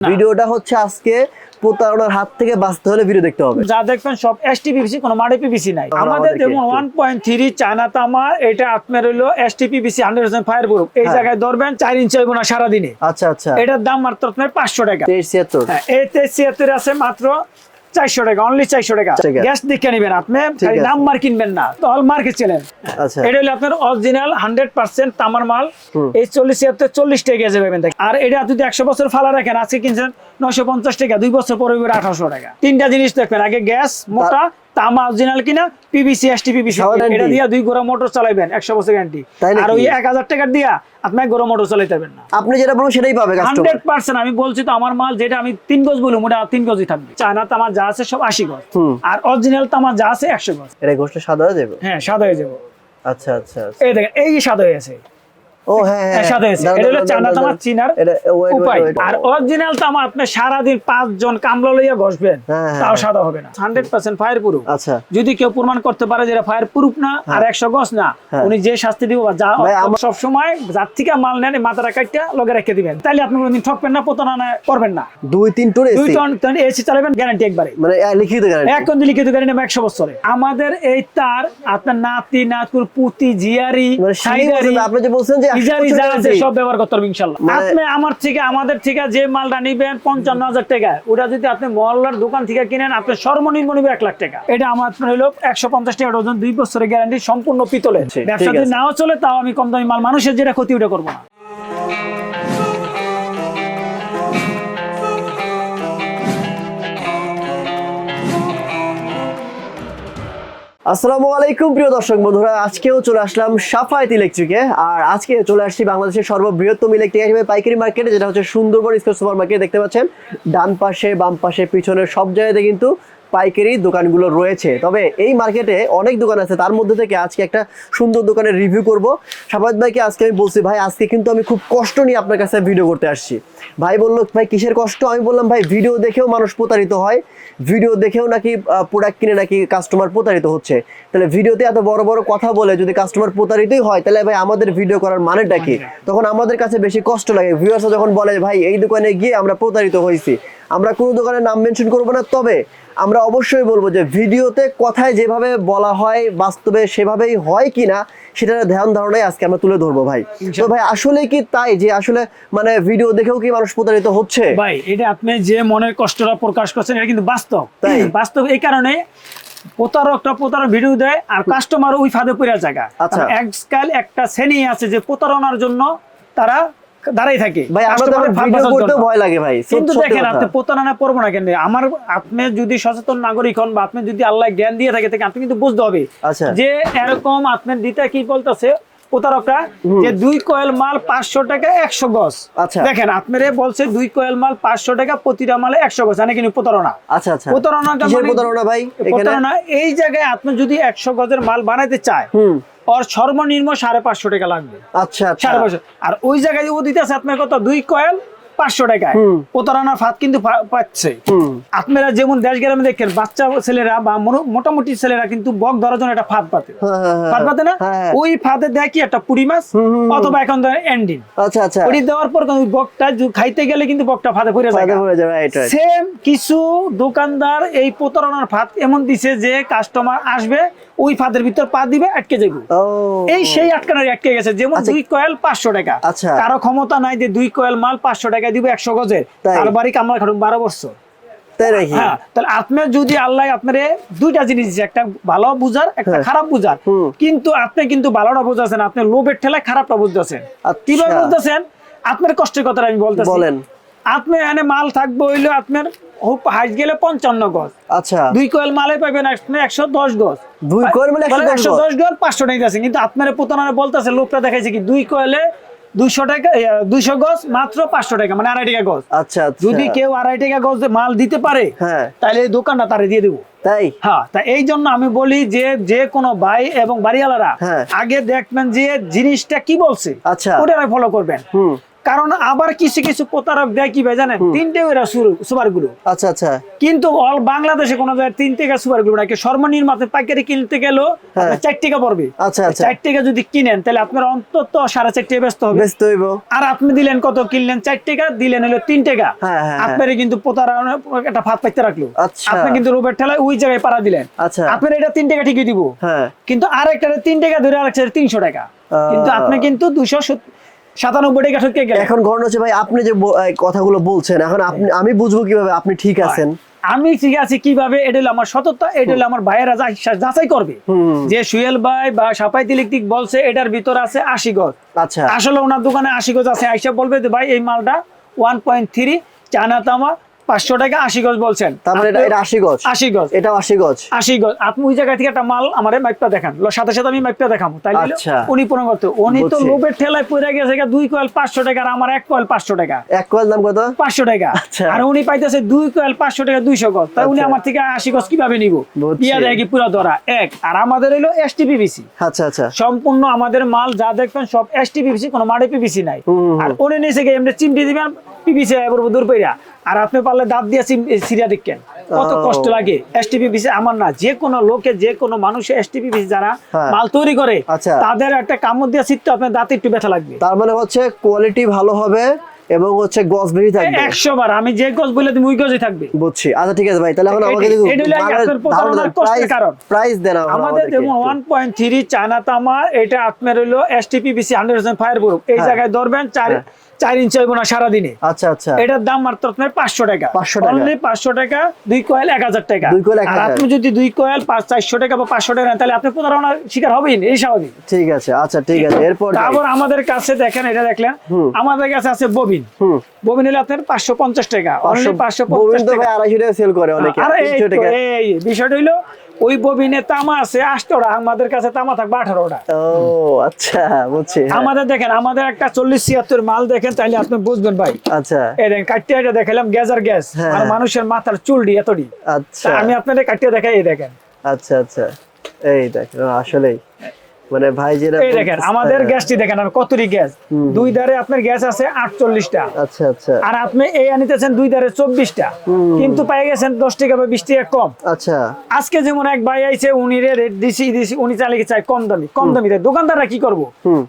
ভিডিওটা হচ্ছে আজকে প্রতারণার হাত থেকে বাঁচতে হলে ভিডিও দেখতে হবে। যা দেখবেন সব এসটি পিভিসি কোনো মাড়ি পিবিসি নাই। আমাদের যেমন ওয়ান পয়েন্ট থ্রি চায়না তামা এটা আপনার হলো ST PVC hundred percent fire proof এই হ্যাঁ। জায়গায় ধরবেন চার ইঞ্চি হইব না সারাদিনে। আচ্ছা আচ্ছা। এটার দাম মাত্র আপনার পাঁচশো টাকা। তেইশ ছিয়াত্তর। হ্যাঁ এই তেইশ ছিয়াত্তর আছে মাত্র চারশো টাকা অনলি চারশো টাকা। গ্যাস দেখে নেবেন আপনি দাম মার কিনবেন না তো হল মার্কে চলেন আচ্ছা। এটা হলো আপনার অরিজিনাল হান্ড্রেড পার্সেন্ট তামার মাল। এই চল্লিশ চল্লিশ টাকা গ্যাসে পাবেন আর এটা যদি একশো বছর ফালা রাখেন আজকে কিনছেন নয়শো পঞ্চাশ টাকা দুই বছর পরে আঠারোশো টাকা। তিনটা জিনিস দেখবেন আগে গ্যাস মোটা তামা অরিজিনাল কিনা? পিবিসি এসটি পিবিসি এটা দিয়া দুই গোড়া মোটর চালাইবেন একশো বছর গ্যারান্টি আর ওই এক হাজার টাকার দিয়া আপনার গোড়া মোটর চালাইতে পারবেন না। আপনি যেটা বলবেন সেটাই পাবে কাস্টমার আমি বলছি তো আমার মাল যেটা আমি তিন গজ বলুম ওটা তিন গজই থাকবে। চায়না তামা যা আছে সব আশি গজ। আর অরিজিনাল তামা যা আছে একশো গজ। এটা গোষ্ঠী সাদা হয়ে যাবে? হ্যাঁ সাদা হয়ে যাব। আচ্ছা আচ্ছা আচ্ছা। এই দেখেন এই সাদা হয়ে আছে। ও হ্যাঁ সাদা এটা হলো দাঁড়ান, চায়না দাঁড়ান, তামা দাঁড়ান। চিনার এটা wait, wait, উপায়। wait, wait. আর অরিজিনাল তামা আপনি সারাদিন পাঁচ কামলা লইয়া ঘষবেন তাও। সাদা হবে না। হান্ড্রেড পার্সেন্ট ফায়ার প্রুফ আচ্ছা। যদি কেউ প্রমাণ করতে পারে যে ফায়ার প্রুফ না আর একশো গজ না হ্যাঁ। উনি যে শাস্তি দিব বা যা সব সময় যার থেকে মাল নেন মাথাটা কাটটা লগে রেখে দিবেন। তাইলে আপনি কোনোদিন ঠকবেন না প্রতারণা করবেন না। দুই তিন টুর দুই টন টন এসি চালাবেন গ্যারান্টি একবারে। মানে লিখিত গ্যারান্টি এক লিখিত গ্যারান্টি একশো বছরে। আমাদের এই তার আপনার নাতি নাতকুর পুতি জিয়ারি মানে আপনি যে বলছেন যে একশো যা আছে সব ব্যবহার করতে পারবেন ইনশাল্লাহ। মানে- আপনি আমার থেকে আমাদের থেকে যে মালটা নিবেন পঞ্চান্ন হাজার টাকা ওটা যদি আপনি মহল্লার দোকান থেকে কিনেন আপনি সর্বনিম্ন নিবে এক লাখ টাকা। এটা আমার আপনার হলো একশো পঞ্চাশ টাকা ওজন দুই বছরের গ্যারান্টি সম্পূর্ণ পিতলের। ঠিক ব্যবসা যদি নাও চলে তাও আমি কম দামি মাল মানুষের যেটা ক্ষতি ওটা করব না। আসসালামু আলাইকুম, প্রিয় দর্শক বন্ধুরা। আজকেও চলে আসলাম সাফায়েত ইলেকট্রিকে। আর আজকে চলে আসছি বাংলাদেশের সর্ববৃহত্তম ইলেকট্রিক হিসেবে পাইকারি মার্কেটে, যেটা হচ্ছে সুন্দরবন স্কোয়ার সুপার মার্কেট দেখতে পাচ্ছেন? ডান পাশে, বাম পাশে পিছনে সব জায়গাতে কিন্তু পাইকারি দোকানগুলো রয়েছে। তবে এই মার্কেটে অনেক দোকান আছে তার মধ্যে থেকে আজকে একটা সুন্দর দোকানের রিভিউ করব। সাফায়েত ভাইকে আজকে আমি বলছি ভাই আজকে কিন্তু আমি খুব কষ্ট নিয়ে আপনার কাছে ভিডিও করতে আসছি। ভাই বলল ভাই কিসের কষ্ট? আমি বললাম ভাই ভিডিও দেখেও মানুষ প্রতারিত হয়। ভিডিও দেখেও নাকি প্রোডাক্ট কিনে নাকি কাস্টমার প্রতারিত হচ্ছে। তাহলে ভিডিওতে এত বড় বড় কথা বলে যদি কাস্টমার প্রতারিতই হয় তাহলে ভাই আমাদের ভিডিও করার মানেটা কি? তখন আমাদের কাছে বেশি কষ্ট লাগে। ভিউয়ার্সরা যখন বলে ভাই এই দোকানে গিয়ে আমরা প্রতারিত হয়েছি। আমরা কোনো দোকানের নাম মেনশন করব না তবে আমরা অবশ্যই বলব যে ভিডিওতে কথায় যেভাবে বলা হয় বাস্তবে সেভাবেই হয় কিনা সেটার ধ্যান ধারণাই আজকে আমরা তুলে ধরবো ভাই। তো ভাই আসলে কি তাই যে আসলে মানে ভিডিও দেখেও কি মানুষ প্রতারিত হচ্ছে? ভাই এটা আপনি যে মনের কষ্টটা প্রকাশ করছেন এটা কিন্তু বাস্তব। তাই? বাস্তব এই কারণে প্রতারকটা প্রতারক ভিডিও দেয় আর কাস্টমার ওই ফাঁদে পড়ে জায়গা। আচ্ছা। আজকাল একটা শ্রেণি আছে যে প্রতারণার জন্য তারা দাঁড়াই থাকে। ভাই ভিডিও জন্য। ভয় লাগে ভাই কিন্তু দেখেন আপনি প্রতারণা করব না কেন? আমার আপনি যদি সচেতন নাগরিক হন বা আপনি যদি আল্লাহ জ্ঞান দিয়ে থাকে থাকে আপনি কিন্তু বুঝতে হবে আচ্ছা। যে এরকম আপনার দিতে কি বলতেছে প্রতারকরা যে দুই কয়েল মাল পাঁচশো টাকা একশো গজ। আচ্ছা। দেখেন আপনারে বলছে দুই কয়েল মাল পাঁচশো টাকা প্রতিটা মালে একশো গজ। মানে কিন্তু প্রতারণা? আচ্ছা আচ্ছা। প্রতারণাটা মানে- প্রতারণা ভাই প্রতারণা এই জায়গায় আপনি যদি একশো গজের মাল বানাইতে চায় ওর সর্বনিম্ন সাড়ে পাঁচশো টাকা লাগবে। আচ্ছা আচ্ছা। সাড়ে পাঁচশো। আর ওই জায়গায় ও দিতেছে আপনার কত? দুই কয়েল পাঁচশো টাকায়। প্রতারণার ফাঁদ কিন্তু পাচ্ছে। আপনারা যেমন দেশ গ্রামে দেখেন বাচ্চা ছেলেরা বা মোটামুটি ছেলেরা কিন্তু বক ধরার জন্য একটা ফাঁদ পাতে। হ্যাঁ, হ্যাঁ, হ্যাঁ। ফাঁদ পাতে না। ওই ফাঁদে কি একটা পুরি মাছ। অথবা এখন এন্ডিন। আচ্ছা আচ্ছা। ওটি দেওয়ার পর ওই বকটা খাইতে গেলে কিন্তু বকটা ফাঁদে পড়ে যায়। যাবে সেম কিছু দোকানদার এই প্রতারণার ফাঁদ এমন দিছে যে কাস্টমার আসবে ওই ফাঁদের ভিতর পা দিবে আটকে যাবে এই সেই আটকানোর আটকে গেছে যেমন আচ্ছা। দুই কয়েল পাঁচশো টাকা। আচ্ছা। কারও ক্ষমতা নাই যে দুই কয়েল মাল পাঁচশো টাকা দিব একশো গজের তার বাড়ি কামলা খাটুন বারো বছর। হ্যাঁ তাহলে আপনার যদি আল্লাহ আপনার দুইটা জিনিস দিছে, একটা ভালো বুঝার একটা হ্যাঁ। খারাপ বুঝার। কিন্তু আপনি কিন্তু ভালোটা বুঝাছেন আপনি লোভের ঠেলায় খারাপটা বুঝতেছেন। আচ্ছা। কীভাবে বুঝতেছেন? আপনার কষ্টের কথা আমি বলতেছি। বলেন। আপনি এখানে মাল থাকবে হইল আপনার হাইট গেলে পঞ্চান্ন গজ। আচ্ছা। দুই কয়েল মালে পাবেন একশো দশ গজ। দুই কয়েল মালে একশো দশ গজ? পাঁচশো টাকা আছে কিন্তু আপনার প্রতারণা বলতেছে লোকটা দেখাইছে কি দুই কয়েলে দুইশো টাকা দুইশো গজ মাত্র পাঁচশো টাকা মানে আড়াই টাকা গজ। আচ্ছা আচ্ছা। যদি কেউ আড়াই টাকা গজ মাল দিতে পারে হ্যাঁ। তাহলে এই দোকানটা তারে দিয়ে দেবো। তাই? হ্যাঁ তা এই জন্য আমি বলি যে যে কোনো ভাই এবং বাড়িওয়ালারা হ্যাঁ। আগে দেখবেন যে জিনিসটা কি বলছে আচ্ছা। ওটা ফলো করবেন। হুম। কারণ আবার কিছু কিছু প্রতারক দেয় কি ভাই জানেন? তিনটে ওরা সুপারগুলো আচ্ছা আচ্ছা। কিন্তু অল বাংলাদেশে কোনো জায়গায় তিন টাকা সুপার গ্লু নাকি সর্বনিম্ন আপনি পাইকারি কিনতে গেলেও হ্যাঁ। চার টাকা পড়বে। আচ্ছা আচ্ছা। চার টাকা যদি কিনেন তাহলে আপনার অন্তত সাড়ে চার টাকা ব্যস্ত হবে। ব্যস্ত হইব। আর আপনি দিলেন কত? কিনলেন চার টাকা দিলেন হলো তিন টাকা। হ্যাঁ, হ্যাঁ, আপনার কিন্তু প্রতারণা একটা ফাঁদ পাইতে রাখল। আচ্ছা। আপনি কিন্তু রোবের ঠেলায় ওই জায়গায় পাড়া দিলেন। আচ্ছা। আপনার এটা তিন টাকা ঠিকই দিব। হ্যাঁ। কিন্তু আর একটা তিন টাকা ধরে আর একটা তিনশো টাকা। কিন্তু আপনি কিন্তু দুশো সাতানব্বই টাকা ঠকে গেলেন এখন ঘটনা হচ্ছে ভাই আপনি যে কথাগুলো বলছেন এখন আপনি আমি বুঝব কীভাবে আপনি ঠিক আছেন। আমি ঠিক আছি কীভাবে এটা হলো আমার সততা এটা হলো আমার ভাইয়েরা যাচাই করবে। যে সুয়েল ভাই বা সাপাই ইলেকট্রিক বলছে এটার ভিতর আছে আশি গজ। আচ্ছা। আসলে ওনার দোকানে আশি গজ আছে আইসা বলবে যে ভাই এই মালটা ওয়ান পয়েন্ট থ্রি চায়না তামা পাঁচশো টাকা আশি গজ বলছেন। তার মানে এটা এটা আশি গজ। আশি গজ। এটাও আশি গজ। আশি গজ। আপনি ওই জায়গা থেকে একটা মাল আমার মাইপটা দেখান। সাথে সাথে আমি মাইপটা দেখাবো। তাই আচ্ছা। উনি পূরণ করতে উনি তো লোভের ঠেলায় পড়ে গেছে দুই কয়েল পাঁচশো টাকা আর আমার এক কয়েল পাঁচশো টাকা। এক কয়েল দাম কত? পাঁচশো টাকা। আচ্ছা। আর উনি পাইতেছে দুই কয়েল পাঁচশো টাকা দুইশো গজ। তাই উনি আচ্ছা। আমার থেকে আশি গজ কীভাবে নিব। ইয়া দেয় কি পুরো ধরা। এক। আর আমাদের হলো এস টিপিবিসি আচ্ছা আচ্ছা। সম্পূর্ণ আমাদের মাল যা দেখবেন সব এস টিপিবিসি কোনো মাড়ে পিবিসি নাই। আর উনি নিচে গিয়ে এমনি চিমটি দিবেন দূর পেরা আর আপনি পারলে দাঁত দিয়ে সিরিয়া দেখেন কত কষ্ট লাগে আমার না যে কোনো লোকে যে কোনো এসটিপিবিসি যারা হ্যাঁ। মাল তৈরি করে আচ্ছা। তাদের একটা কামড় দিয়ে আপনার দাঁতে একটু ব্যথা লাগবে তার মানে হচ্ছে কোয়ালিটি ভালো হবে এবং হচ্ছে গজ বেশি থাকবে একশো বার আমি যে গজ বলে তুমি ওই গজই থাকবে বুঝছি আচ্ছা ঠিক আছে ভাই তাহলে এখন আমাকে দেখুন এটা হলো আপনার প্রতারণার কষ্টের কারণ। প্রাইস দেন আমাদের যেমন একটু। ওয়ান পয়েন্ট থ্রি চায়না তামা এটা আপনার হলো ST PVC hundred percent fire proof এই হ্যাঁ। জায়গায় ধরবেন চার হ্যাঁ। চার ইঞ্চি হইব না সারাদিনে। আচ্ছা আচ্ছা। এটার দাম মাত্র আপনার পাঁচশো টাকা। 500 টাকা। পাঁচশো টাকা দুই কয়েল এক হাজার টাকা। দুই কয়েল আর আপনি যদি দুই কয়েল পাঁচ চারশো টাকা বা পাঁচশো টাকা নেন, তাহলে আপনি প্রতারণার শিকার হবেই এই স্বাভাবিক। ঠিক আছে আচ্ছা ঠিক আছে এরপর তারপর আমাদের কাছে দেখেন এটা দেখলেন আমাদের কাছে আছে ববিন। ববিন হলে আপনার পাঁচশো পঞ্চাশ টাকা পাঁচশো পঞ্চাশ টাকা। আড়াইশো টাকা সেল করে অনেকে আরে এই 300 তো, টাকা। এই বিষয়টা হইল ওই ববিনে তামা আছে আসতো আমাদের কাছে তামা থাকবে আঠারোটা। ও আচ্ছা বুঝছি হ্যাঁ। আমাদের দেখেন আমাদের একটা চল্লিশ ছিয়াত্তর মাল দেখেন তাহলে আপনি বুঝবেন ভাই। আচ্ছা। দেখেন কাটতে এটা দেখালাম গ্যাস। হ্যাঁ, আর হ্যাঁ। মানুষের মাথার চুলডি এতটি। আচ্ছা। আমি আপনাদের কাটিয়ে দেখাই এই দেখেন। আচ্ছা আচ্ছা। এই দেখ আসলেই। মানে ভাই যেটা এই দেখেন আমাদের। গ্যাসটি দেখেন আর কতটি গ্যাস? দুই ধারে আপনার গ্যাস আছে আটচল্লিশটা। আচ্ছা আচ্ছা। আর আপনি এই আনিতেছেন দুই ধারে চব্বিশটা। হুম। কিন্তু পেয়ে গেছেন দশ টাকা বা বিশ টাকা কম। আচ্ছা। আজকে যেমন এক ভাই আইছে উনি রে রেট দিছি দিছি উনি চালিয়ে চাই কম দামি কম দামি। দোকানদাররা কি করব?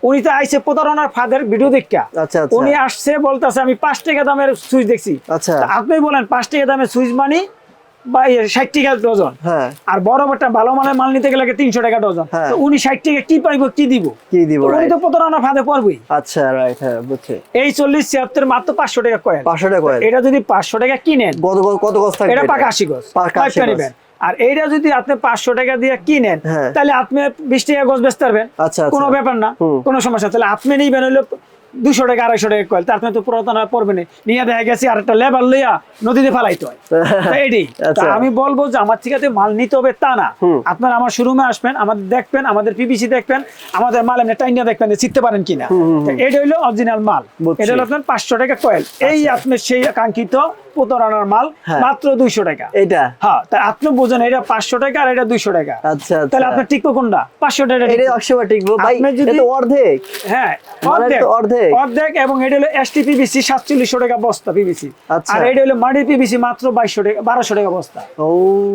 উনি তো আইছে প্রতারণার ফাদের ভিডিও দেখা। আচ্ছা আচ্ছা। উনি আসছে বলতেছে আমি পাঁচ টাকা দামের সুইচ দেখছি। আচ্ছা। আপনি বলেন পাঁচ টাকা দামের সুইচ মানি ষাট টাকা ডজন। হ্যাঁ। আর বড় ভালো মানের মাল নিতে গেলে তিনশো টাকা ডজন? হ্যাঁ। উনি ষাট টাকা কি পাইবো কি দিব? কি দিব উনি তো প্রতারণা ফাঁদে পড়বই। আচ্ছা রাইট হ্যাঁ বুঝছি। এই চল্লিশ ছিয়াত্তর মাত্র পাঁচশো টাকা পাঁচশো টাকা এটা যদি পাঁচশো টাকা কিনেন কত কত গজ এটা এটা? পাকা আশি গজ পাকা আশি পাইপটা গজ। নিবেন। আর এইটা যদি আপনি পাঁচশো টাকা দিয়ে কিনেন হ্যাঁ। তাহলে আপনি বিশ টাকা গজ বেচতে পারবেন। আচ্ছা আচ্ছা। কোনো ব্যাপার না। কোনো সমস্যা তাহলে আপনি নিবেন হইল দুশো টাকা আড়াইশো টাকা কয়েল। তার তো পুরাতন আর পড়বেন না। নিয়ে দেখা গেছে আর একটা লেবার লইয়া নদীতে ফালাইতে হয়। তা আচ্ছা। আমি বলব যে আমার থেকে মাল নিতে হবে তা না। আপনার আমার শোরুমে আসবেন আমাদের দেখবেন আমাদের পিপিসি দেখবেন আমাদের মাল এমনি টাইনিয়া দেখবেন চিনতে পারেন কিনা। এটা হইল অরিজিনাল মাল। এটা হলো আপনার পাঁচশো টাকা কয়েল। এই আপনার সেই কাঙ্ক্ষিত প্রতারণার মাল হ্যাঁ। মাত্র দুইশো টাকা। এটা হ্যাঁ তা আপনি বোঝেন এটা পাঁচশো টাকা আর এটা দুইশো টাকা। আচ্ছা আচ্ছা। তাহলে আপনার টিকবো কোনটা? পাঁচশো টাকা এটা টিকবো। একশো ভাই এটা অর্ধেক। হ্যাঁ অর্ধেক। তো অর্ধেক। অর্ধেক এবং এটা হলো এসটি সাতচল্লিশশো টাকা বস্তা পিবিসি আচ্ছা। আর এটা হলো মাটির পিবিসি মাত্র বাইশশো টাকা বারোশো টাকা বস্তা। ও।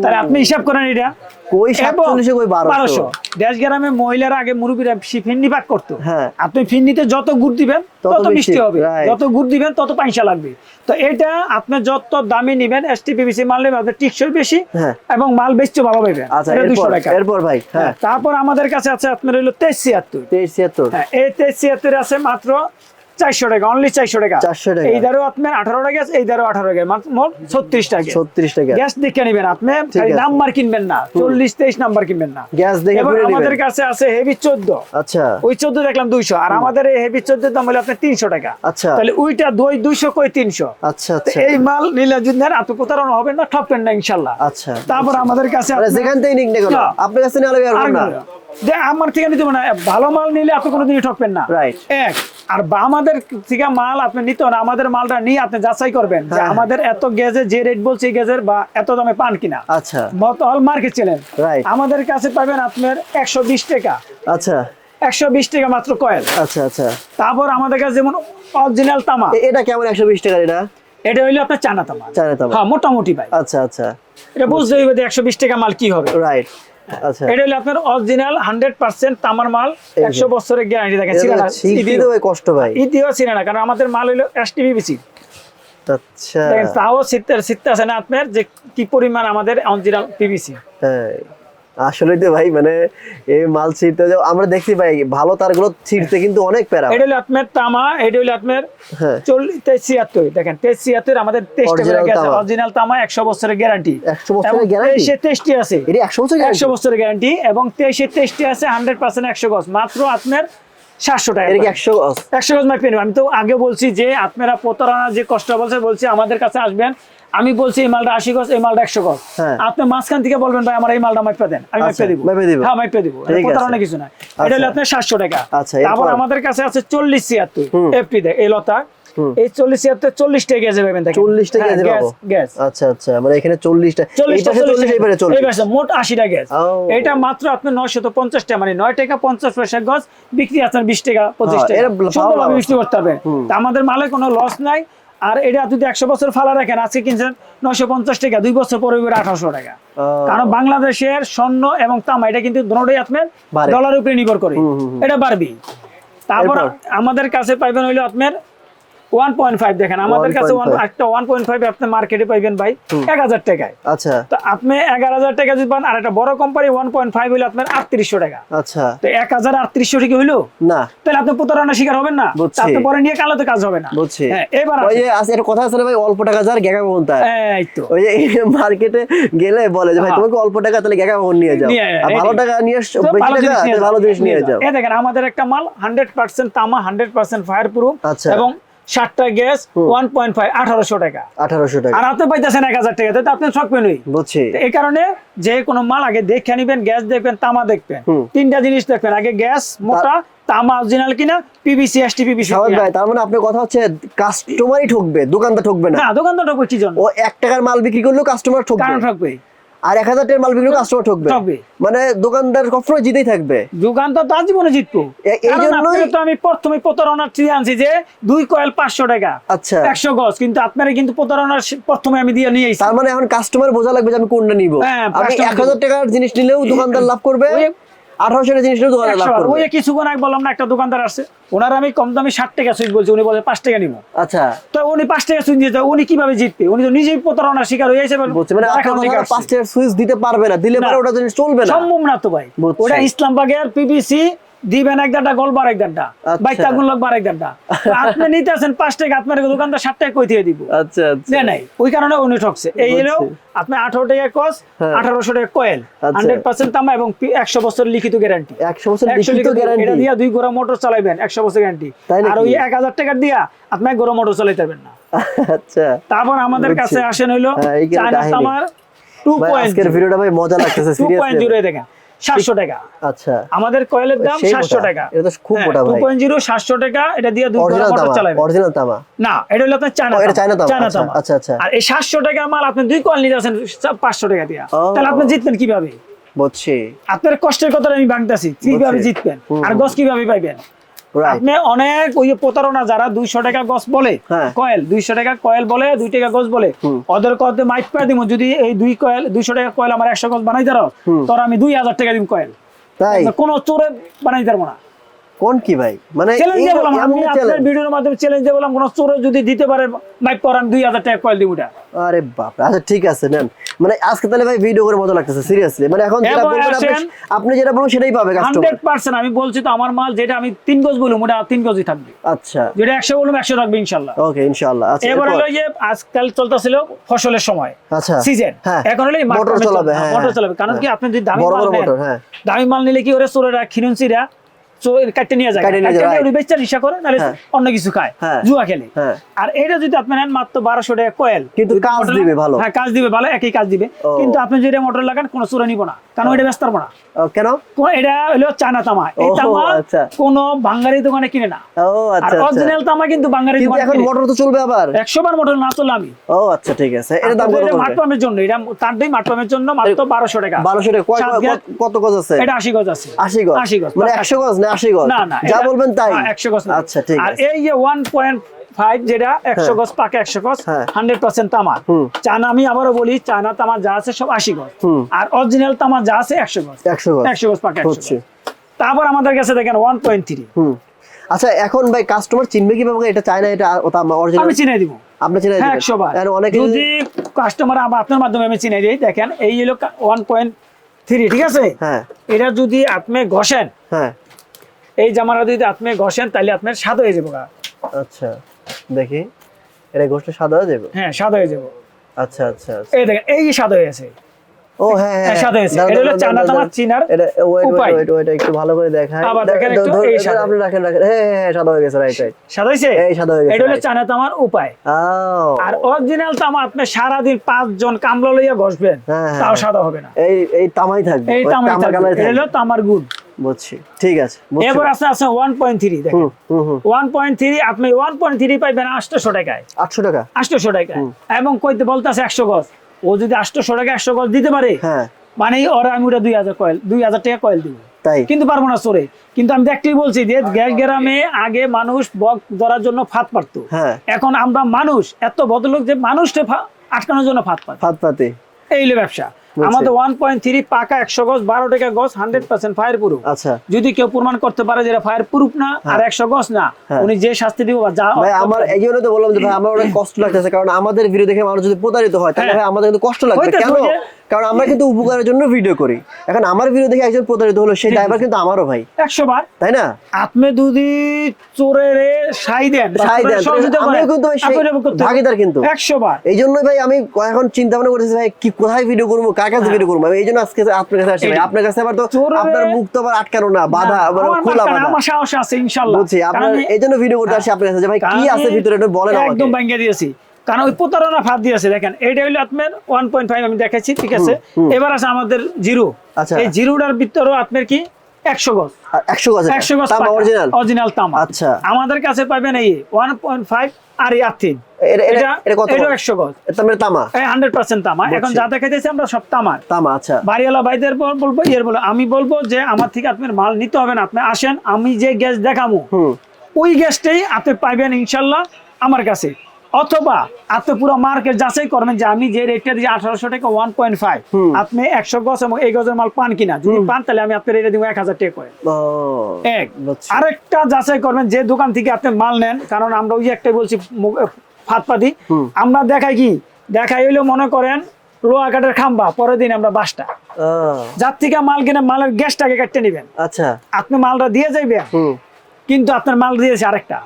তাহলে আপনি হিসাব করেন এটা। কই সাতচল্লিশে কই বারোশো? দেশ গ্রামে মহিলারা আগে মুরব্বীরা ফিন্নি পাক করতো। হ্যাঁ। আপনি ফিন্নিতে যত গুড় দিবেন তত মিষ্টি হবে। যত গুড় দিবেন তত পয়সা লাগবে। তো এটা আপনি যত দামি নিবেন এসটি পিবিসি মাল নেবেন আপনার টিকসই বেশি হ্যাঁ। এবং মাল বেচতে ভালো আচ্ছা এটা দুশো এরপর টাকা। এরপর ভাই হ্যাঁ। তারপর আমাদের কাছে আছে আপনার হলো তেইশ ছিয়াত্তর। তেইশ ছিয়াত্তর। এই তেইশ ছিয়াত্তর আছে মাত্র চারশো টাকা অনলি চারশো টাকা। 400 টাকা। এই দ্বারও আপনার আঠারো টাকা এই দ্বারও আঠারো টাকা। মোট ছত্রিশ টাকা ছত্রিশ টাকা। গ্যাস দেখে নেবেন আপনি নাম্বার কিনবেন না। চল্লিশ তেইশ নাম্বার কিনবেন না। গ্যাস দেখে আমাদের কাছে আছে হেভি চোদ্দ। আচ্ছা। ওই চোদ্দ দেখলাম দুইশো। আর আমাদের এই হেভি চোদ্দ দাম হলো আপনার তিনশো টাকা। আচ্ছা। তাহলে ওইটা দুই দুইশো কই তিনশো? আচ্ছা আচ্ছা। এই মাল নিলে যদি নেন প্রতারণা হবেন না ঠকবেন না ইনশাল্লাহ। আচ্ছা। তারপর আমাদের কাছে মানে যেখান থেকে নিক না কেন? আপনার কাছে নিয়ে আলাদা না? না। যে আমার থেকে নিতে হবে না। ভালো মাল নিলে আপনি কোনোদিনই ঠকবেন না। Right. এক আর বা আমাদের থেকে মাল আপনি নিতে না আমাদের মালটা নিয়ে আপনি যাচাই করবেন যে হ্যাঁ। আমাদের এত গ্যাসে যে রেট বলছে গ্যাসের বা এত দামে পান কিনা। আচ্ছা। মত অল মার্কেট Right. আমাদের কাছে পাবেন আপনার একশো বিশ টাকা। আচ্ছা। একশো বিশ টাকা মাত্র কয়েল আচ্ছা আচ্ছা। তারপর আমাদের কাছে যেমন অরিজিনাল তামা। এটা কেমন একশো বিশ টাকার এটা? এটা হইল আপনার চানা তামা। তামা। হ্যাঁ মোটামুটি ভাই। আচ্ছা আচ্ছা। এটা বুঝতে হইবে যে একশো বিশ টাকা মাল কি হবে। রাইট এটা হলো আপনার অরিজিনাল হান্ড্রেড পার্সেন্ট তামার মাল একশো বছরের গ্যারান্টি থাকে এটা কষ্ট ভাই। ইতিও কারণ আমাদের মাল হইল এসটিভিসি আচ্ছা। দেখেন তাও শীতে শীতে আছে না আপনার যে কি পরিমাণ আমাদের অরিজিনাল পিভিসি হ্যাঁ। আসলে তো ভাই মানে এই মাল ছিঁড়তে যাও আমরা দেখছি ভাই ভালো তারগুলো ছিঁড়তে কিন্তু অনেক প্যারা। এটা হলো আপনার তামা এটা হলো আপনার হ্যাঁ। চল্লিশ ছিয়াত্তর দেখেন তেইশ ছিয়াত্তর আমাদের তেইশটা গেছে অরিজিনাল তামা একশো বছরের গ্যারান্টি একশো বছরের গ্যারান্টি তেইশে তেইশটি আছে। এটা একশো বছর একশো বছরের গ্যারান্টি এবং তেইশে তেইশটি আছে হান্ড্রেড পার্সেন্ট একশো গজ। মাত্র আপনার সাতশো টাকা একশো একশো গজ আমি তো আগে বলছি যে আপনারা প্রতারণা যে কষ্ট বলছে বলছি আমাদের কাছে আসবেন। আমি বলছি এই মালটা আশি গজ এই মালটা একশো গজ। হ্যাঁ। আপনি মাঝখান থেকে বলবেন ভাই আমার এই মালটা মাইপে দেন। আমি আচ্ছা, মাইপে দিব। হ্যাঁ মাইপে দিব। প্রতারণা কিছু না এটা হলো আচ্ছা। আপনার সাতশো টাকা। আচ্ছা, তারপর আমাদের কাছে আছে চল্লিশ ছিয়াত্তর। এফটি দেখ এই লতা এই চল্লিশ ছিয়াত্তর চল্লিশ টাকা গেছে পাবেন দেখেন। 40 টা গেজে গ্যাস আচ্ছা আচ্ছা মানে এখানে চল্লিশটা। চল্লিশটা চল্লিশ এই পাশে চল্লিশ মোট আশিটা গ্যাস। এটা মাত্র আপনার নয়শত পঞ্চাশটা মানে নয় টাকা পঞ্চাশ পয়সা গজ। বিক্রি আপনার বিশ টাকা পঁচিশ হ্যাঁ, টাকা। সুন্দরভাবে বিক্রি করতে হবে আমাদের মালে কোনো লস নাই। আর এটা যদি একশো বছর ফালা রাখেন আজকে কিনছেন নয়শো পঞ্চাশ টাকা দুই বছর পরে আঠারোশো টাকা। কারণ বাংলাদেশের স্বর্ণ এবং তামা এটা কিন্তু দুটোই আপনার। ডলারের উপরে নির্ভর করে। এটা বাড়বি। তারপর আমাদের কাছে পাইবেন হইল আপনার ওয়ান পয়েন্ট ফাইভ দেখেন আমাদের কাছে 1.5 একটা ওয়ান পয়েন্ট ফাইভ আপনি মার্কেটে পাইবেন ভাই এক হাজার টাকায়। আচ্ছা। তো আপনি এগারো হাজার টাকা যদি পান আর একটা বড় কোম্পানি ওয়ান পয়েন্ট ফাইভ হইলে আপনার আটত্রিশশো টাকা। আচ্ছা। তো এক হাজার আটত্রিশশো টাকা হইল? না। তাহলে আপনি প্রতারণা শিকার হবেন না। আপনি পরে নিয়ে কালোতে কাজ হবে না। বুঝছি। হ্যাঁ, এবার ওই আছে একটা কথা আছে ভাই অল্প টাকা যার গেগা কখন তার। এই তো। ওই যে মার্কেটে গেলে বলে যে ভাই হ্যাঁ। তোমাকে অল্প টাকা তাহলে গেগা কখন নিয়ে যাও। আর ভালো টাকা নিয়ে তো বেশি ভালো জিনিস নিয়ে যাও, এই দেখেন আমাদের একটা মাল হান্ড্রেড পার্সেন্ট তামা হান্ড্রেড পার্সেন্ট ফায়ার প্রুফ আচ্ছা। এবং সাতটা গ্যাস ওয়ান পয়েন্ট ফাইভ আঠারোশো টাকা। আঠারোশো টাকা। আর আপনি পাইতেছেন এক হাজার টাকা তো আপনি সব পেনই বুঝছি। এই কারণে যে কোনো মাল আগে দেখে নিবেন গ্যাস দেখবেন তামা দেখবেন। তিনটা জিনিস দেখবেন আগে গ্যাস মোটা তামা অরিজিনাল কিনা পিবিসি এসটি পিবিসি ভাই তার মানে আপনার কথা হচ্ছে কাস্টমারই ঠকবে দোকানদার ঠকবে না? না দোকানদার ঠকবে কি জন্য? ও এক টাকার মাল বিক্রি করলেও কাস্টমার ঠকবে। কারণ ঠকবে আর এক হাজার টাকার মাল বিক্রি কাস্টমার ঠকবে। মানে দোকানদার কখনো জিতেই থাকবে। দোকান তো তার জীবনে জিতবো। এই জন্য জন্যই- তো আমি প্রথমে প্রতারণার চিঠি আনছি যে দুই কয়েল পাঁচশো টাকা আচ্ছা। একশো গজ। কিন্তু আপনারা কিন্তু প্রতারণার প্রথমে আমি দিয়ে নিয়ে তার মানে এখন কাস্টমার বোঝা লাগবে যে আমি কোনটা নিব। হ্যাঁ, আমি এক হাজার টাকার জিনিস নিলেও দোকানদার লাভ করবে। আঠারোশো দোকানদার লাভ একশো করবে। ওই কিছুক্ষণ আগে বললাম না একটা দোকানদার আসছে। ওনার আমি কম দামি ষাট টাকা সুইচ বলছি উনি বলে পাঁচ টাকা নিবো। আচ্ছা। তো উনি পাঁচ টাকা সুইচ দিতে উনি কীভাবে জিতবে? উনি তো নিজেই প্রতারণার শিকার হয়ে যাবে মানে পাঁচ সুইচ দিতে পারবে না দিলে পরে ওটা জিনিস চলবে না। সম্ভব না তো ভাই। ওটা ইসলামবাগের পিবিসি দিবেন এক এক আচ্ছা। বাইক তাগুন লাগবে এক আপনি নিতে আসেন পাঁচ টাকা আপনার দোকানদার ষাট টাকা কই দিয়ে দিব? আচ্ছা আচ্ছা। নাই। ওই কারণে উনি ঠকছে। এই আপনার আঠারো টাকা কস হ্যাঁ। আঠারোশো টাকা কয়েল। হান্ড্রেড পার্সেন্ট তামা এবং একশো বছর লিখিত গ্যারান্টি একশো বছর লিখিত গ্যারান্টি এটা দিয়া দুই গোড়া মোটর চালাইবেন একশো বছর গ্যারান্টি আর ওই এক হাজার টাকা দিয়া আপনি এক গোড়া মোটর চালাইতে পারবেন না। আচ্ছা। তারপর আমাদের কাছে আসেন হইল চায়না তামার টু পয়েন্ট ভিডিওটা ভাই মজা লাগতেছে টু পয়েন্ট দেখেন। সাতশো টাকা। আচ্ছা। আমাদের কয়েলের দাম সাতশো টাকা। এটা তো খুব মোটা টু পয়েন্ট জিরো সাতশো টাকা এটা দিয়ে দুই মোটর চালাবে অরিজিনাল তামা। না এটা হলো আপনার চায়না চায়না চায়না আচ্ছা, তামা। আচ্ছা, আচ্ছা। আর এই সাতশো টাকা মাল আপনি দুই কয়েল আছেন পাঁচশো টাকা দিয়া। তাহলে আপনি জিতবেন কীভাবে? বুঝছি। আপনার কষ্টের কথা আমি ভাঙতেছি কীভাবে। জিতবেন? আর গছ কীভাবে পাইবেন? আপনি অনেক ওই প্রতারণা যারা দুইশো টাকা গছ বলে হ্যাঁ। কয়েল দুইশো টাকা কয়েল বলে দুই টাকা গছ বলে। ওদের কত মাইক পাই দিব যদি এই দুই কয়েল দুইশো টাকা কয়েল আমার একশো গছ বানাই দাঁড়াও। তোর আমি দুই হাজার টাকা দিব কয়েল তাই কোন চোরে বানাই পারব না কোন কি ভাই? মানে চ্যালেঞ্জ বললাম আমি আপনার ভিডিওর মাধ্যমে চ্যালেঞ্জ বললাম কোন চোরে যদি দিতে পারে মাইক পর আমি দুই হাজার টাকা কয়েল দিব ওটা আরে বাপ আচ্ছা ঠিক আছে নেন। মানে আজকে তাহলে ভাই ভিডিও করে মজা লাগতেছে সিরিয়াসলি মানে এখন যেটা বলবেন আপনি আপনি যেটা বলবেন সেটাই পাবে কাস্টমার হান্ড্রেড পার্সেন্ট আমি বলছি তো আমার মাল যেটা আমি তিন গজ বলুম ওটা তিন গজই থাকবে। আচ্ছা। যেটা একশো বলুম একশো থাকবে ইনশাল্লাহ। ওকে ইনশাআল্লাহ আচ্ছা এবার হলো যে আজকাল চলতেছিল ফসলের সময়। আচ্ছা। সিজন হ্যাঁ। এখন হলো মোটর চলবে, হ্যাঁ মোটর হ্যাঁ, কারণ কি হ্যাঁ। আপনি যদি দামি মাল নেন হ্যাঁ। দামি মাল নিলে কি ওরে চোরেরা খিনুনসিরা কাটতে নিয়ে যায়। করে নাহলে হ্যাঁ। অন্য কিছু খায়। হ্যাঁ। জুয়া খেলে। হ্যাঁ। আর এটা যদি আপনি নেন মাত্র বারোশো টাকা কয়েল কিন্তু কাজ দিবে ভালো। হ্যাঁ কাজ দিবে ভালো একই কাজ দিবে। কিন্তু আপনি যদি মোটর লাগান কোনো চোরে নিব না। কারণ ওইটা ব্যস্ত না। কেন? এটা হলো চায়না তামা। এই তামা আচ্ছা। কোনো বাঙালি দোকানে কিনে না। আর আচ্ছা আচ্ছা। অরিজিনাল তামা কিন্তু বাঙালি দোকানে এখন মোটর তো চলবে আবার। একশো বার মোটর না চলে আমি। ও আচ্ছা ঠিক আছে। এটা দাম কত মাঠ পাম্পের জন্য এটা তার মাঠ পাম্পের জন্য মাত্র বারোশো টাকা। বারোশো টাকা। কত- গজ আছে? এটা আশি গজ আছে। গজ। গজ মানে গজ না আশি গজ। না না যা বলবেন তাই। হ্যাঁ, 100 গজ আচ্ছা ঠিক আর এই যে 1.5 যেটা 100 গজ পাকা 100 গজ হ্যাঁ। 100% তামার। হুম। চায়না আমি আবারও বলি চায়না যা আছে সব 80 গজ। আর অরিজিনাল যা আছে 100 গজ। একশো গজ। 100 গজ পাকা 100 তারপর আমাদের কাছে দেখেন 1.3 হুম। আচ্ছা এখন ভাই কাস্টমার চিনবে কীভাবে এটা চায় না এটা অরিজিনাল আমি চিনে দিব। আপনি চিনে হ্যাঁ দিবেন। একশো বার। আর অনেকে যদি কাস্টমার আপনার মাধ্যমে আমি চিনে দিই দেখেন এই হলো ওয়ান পয়েন্ট থ্রি ঠিক আছে? হ্যাঁ। এটা যদি আপনি ঘষেন হ্যাঁ। এই জামাটা যদি আপনি ঘষেন তাহলে আপনার স্বাদ হয়ে যাব। আচ্ছা দেখি এটা ঘষে সাদা হয়ে যাবে হ্যাঁ স্বাদ হয়ে যাব আচ্ছা আচ্ছা আচ্ছা। এই দেখেন এই স্বাদ হয়ে আছে ও হ্যাঁ সাদা হয়েছে। দাঁড়ান, এটা হলো দাঁড়ান, চায়না চিনার এটা ওয়েট ওয়েট ওয়েট একটু ভালো করে দেখায় আবার দেখেন একটু, এই সাদা। আপনি রাখেন রাখেন। হ্যাঁ হ্যাঁ হ্যাঁ, সাদা হয়ে গেছে রাইট রাইট স্বাদ হয়েছে? এই সাদা হয়ে গেছে এটা হলো right. তামার উপায়। আর অরিজিনাল তামা আপনি সারাদিন পাঁচজন কামলা লইয়া ঘষবেন তাও। সাদা হবে না। এই এই তামাই থাকবে এই ওই তামার থাকবে। এটা হলো গুণ বুঝছি ঠিক আছে এবার আছে আছে দেখেন। আপনি পাইবেন টাকায়। আটশো টাকা? এবং কইতে বলতে আছে একশো গজ। ও যদি আটশোশো টাকা একশো কয়েল দিতে পারে হ্যাঁ। মানে ওরা আমি ওটা দুই হাজার কয়েল দুই হাজার টাকা কয়েল দিব। তাই? কিন্তু পারব না চোরে। কিন্তু আমি একটাই বলছি যে গ্যাস গ্রামে আগে মানুষ বক ধরার জন্য ফাঁদ পারতো হ্যাঁ। এখন আমরা মানুষ এত ভদ্রলোক যে মানুষটা আটকানোর জন্য ফাঁদ পাত ফাত পাতে। এই ব্যবসা। আমাদের ওয়ান পয়েন্ট থ্রি পাকা একশো গজ বারো টাকা গজ হান্ড্রেড পার্সেন্ট ফায়ার প্রুফ আচ্ছা। যদি কেউ প্রমাণ করতে পারে যে ফায়ার প্রুফ না আর একশো গজ না হ্যাঁ। উনি যে শাস্তি দিব বা যা ভাই আমার এই জন্য তো বললাম যে ভাই আমার অনেক কষ্ট লাগতেছে কারণ আমাদের ভিডিও দেখে মানুষ যদি প্রতারিত হয় তাহলে হ্যাঁ। ভাই আমাদের কিন্তু কষ্ট লাগবে। কেন? কারণ আমরা কিন্তু উপকারের জন্য ভিডিও করি। এখন আমার ভিডিও দেখে একজন প্রতারিত হলো সেই ড্রাইভার কিন্তু আমারও ভাই। একশো বার। তাই না? আপনি যদি চোরের সাই দেন সাই দেন, করেন, কিন্তু। ভাগীদার কিন্তু। একশো বার। এই জন্যই ভাই আমি এখন চিন্তা ভাবনা করতেছি ভাই কি কোথায় ভিডিও করব কার কাছে ভিডিও করব? আমি এই জন্য আজকে আপনার কাছে আসছি ভাই। আপনার কাছে আবার তো আপনার মুখ তো আবার আটকানো না বাধা আবার খোলা বাধা। আমার সাহস আছে ইনশাল্লাহ। বুঝছি আপনার এই জন্য ভিডিও করতে আসছি আপনার কাছে ভাই কি আছে ভিতরে একটু বলেন আমাকে। একদম দিয়েছি। কারণ ওই প্রতারণা ফাঁদ দিয়েছে দেখেন এইটা হলো আপনার ওয়ান পয়েন্ট ফাইভ আমি দেখাচ্ছি ঠিক আছে? এবার আছে আমাদের জিরো। আচ্ছা। এই জিরোটার ভিতরেও আপনার কি? একশো গজ। আর একশো গজ একশো গজ অরিজিনাল তামা। আচ্ছা। আমাদের কাছে পাবেন এই ওয়ান পয়েন্ট ফাইভ আর এই আর্থিন। এটা এটা এটা কত এটা গজ? একশো গজ। তামা? হান্ড্রেড পার্সেন্ট তামা। এখন যা দেখাইতেছি আমরা সব তামার। তামা আচ্ছা। ভাইদের বল- বলব আমি বলব যে আমার থেকে আপনার মাল নিতে হবে না। আপনি আসেন আমি যে গ্যাস দেখাবো ওই গ্যাসটাই আপনি পাইবেন ইনশাল্লাহ আমার কাছে। অথবা আপনি পুরো মার্কেট যাচাই করবেন যে আমি যে রেটটা দিই আঠারোশো টাকা ওয়ান পয়েন্ট ফাইভ আপনি একশো গজ এবং এই গজের মাল পান কিনা? যদি পান তাহলে আমি আপনার রেটে দিব এক হাজার টাকা করে। এক। আরেকটা যাচাই করবেন যে দোকান থেকে আপনি মাল নেন কারণ আমরা ওই যে একটাই বলছি মু- ফাঁদ পাতি আমরা দেখাই কি? দেখাই হইলেও মনে করেন লোহা কাঠের খাম্বা পরের দিন আমরা বাসটা। যার থেকে মাল কিনে মালের গ্যাসটাকে কাটতে নেবেন। আচ্ছা। আপনি মালটা দিয়ে যাইবেন। কিন্তু আপনার মাল দিয়েছে আরেকটা।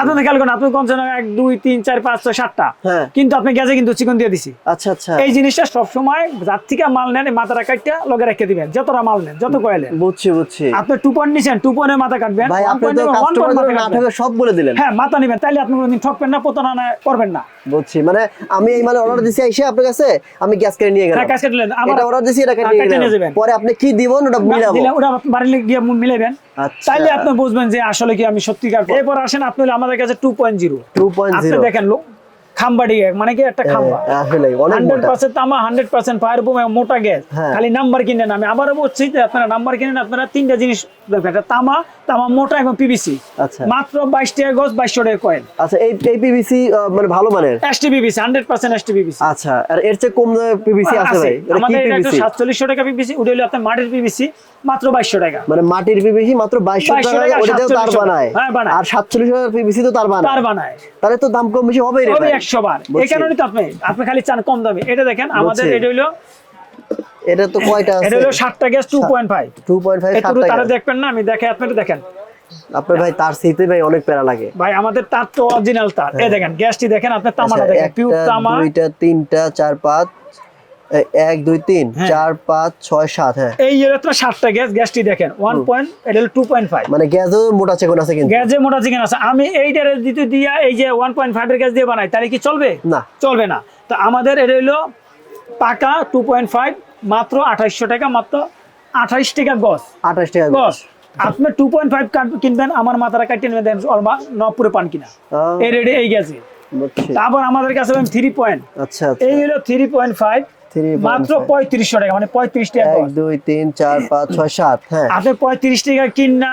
আপনাদের খেয়াল করেন আপনি কোন এক দুই তিন চার পাঁচ ছয় সাতটা। হ্যাঁ। কিন্তু আপনি গ্যাসে কিন্তু চিকন দিয়ে দিছি। আচ্ছা আচ্ছা। এই জিনিসটা সবসময় যার থেকে মাল নেন মাথাটা কাটটা লগে রেখে দিবেন যতটা মাল নেন যত কয়েলেন বুঝছি বুঝছি। আপনি টু পয়েন্ট নিছেন টু পয়েন্টের মাথা কাটবেন ভাই আপনি তো কাস্টমার না সব বলে দিলেন। হ্যাঁ মাথা নিবেন তাইলে আপনি কোনোদিন ঠকবেন না প্রতারণা করবেন না। বুঝছি মানে আমি এই মানে অর্ডার দিছি এসে আপনার কাছে আমি গ্যাস কেটে নিয়ে গেলাম। হ্যাঁ, গ্যাস কেটে নিলেন। এটা অর্ডার দিছি এটা কেটে হ্যাঁ, নিয়ে যাবেন। পরে আপনি কি দিবেন ওটা মিলাবো দিলে ওটা বাড়ি গিয়ে মিলাবেন। তাইলে আপনি বুঝবেন যে আসলে কি আমি সত্যিকার এরপর আসেন আপনি আমাদের কাছে টু পয়েন্ট জিরো 2.0 আপনি দেখেন লোক খাম্বাটি মানে কি একটা খাম্বা আসলে হান্ড্রেড পার্সেন্ট তামা হান্ড্রেড পার্সেন্ট ফায়ার বুম মোটা গ্যাস হ্যাঁ। খালি নাম্বার কিনেন আমি আবারও বলছি যে আপনারা নাম্বার কিনেন আপনারা তিনটা জিনিস দেখবেন একটা তামা তামা মোটা এবং পিভিসি আচ্ছা মাত্র বাইশ টাকা গজ বাইশশো টাকা আচ্ছা এই এই পিভিসি মানে ভালো মানের ST PVC hundred percent ST PVC আচ্ছা আর এর চেয়ে কম পিভিসি আছে ভাই আমাদের এটা সাতচল্লিশশো টাকা পিভিসি ওটা হলো আপনার মাটির পিভিসি মাত্র বাইশশো টাকা মানে মাটির পিভিসি মাত্র 2200 2200 টাকা টাকা, তার বানায় হ্যাঁ, আর 47 টাকার পিভিসি তো তার তার বানায় বানায় তাহলে তো দাম কম বেশি হবে রে হবে ভাই একশো বার এই কারণে তো আপনি আপনি খালি চান কম দামে। এটা দেখেন আমাদের এটা হলো এটা তো কয়টা আছে? এটা হলো ষাটটা গ্যাস টু পয়েন্ট ফাইভ 2.5 একটু 7 তারা দেখবেন না আমি দেখে আপনি দেখেন। আপনার ভাই তার সিতে ভাই অনেক প্যারা লাগে। ভাই আমাদের তার তো অরিজিনাল তার। এই দেখেন গ্যাসটি দেখেন আপনার তামাটা আচ্ছা, দেখেন পিওর তামা। দুইটা তিনটা চার পাঁচ এক দুই তিন হ্যাঁ। চার পাঁচ ছয় সাত হ্যাঁ। এই সাতটা গ্যাস গ্যাসটি দেখেন ওয়ান পয়েন্ট এটা টু পয়েন্ট ফাইভ মানে গ্যাসও মোটা চেকন আছে কিন্তু। গ্যাস মোটা চিকেন আছে। আমি দিতে দিয়া এই যে ওয়ান পয়েন্ট ফাইভের গ্যাস দিয়ে বানাই তাহলে কি চলবে? না। চলবে না। তো আমাদের এটা হলো পাকা টু পয়েন্ট ফাইভ মাত্র আঠাইশশো টাকা মাত্র আঠাইশ টাকা গজ আঠাশ টাকা গজ আপনি টু পয়েন্ট ফাইভ কিনবেন আমার মাথাটা কাটিয়ে নেবেন দেন নপুরে পান কিনা। এই রেডি এই বুঝছি। তারপর আমাদের কাছে থ্রি পয়েন্ট আচ্ছা আচ্ছা। এই হলো থ্রি পয়েন্ট ফাইভ 3.5 মাত্র পঁয়ত্রিশশো টাকা মানে পঁয়ত্রিশ টাকা এক দুই তিন চার পাঁচ ছয় সাত হ্যাঁ। আপনি পঁয়ত্রিশ টাকা কিনা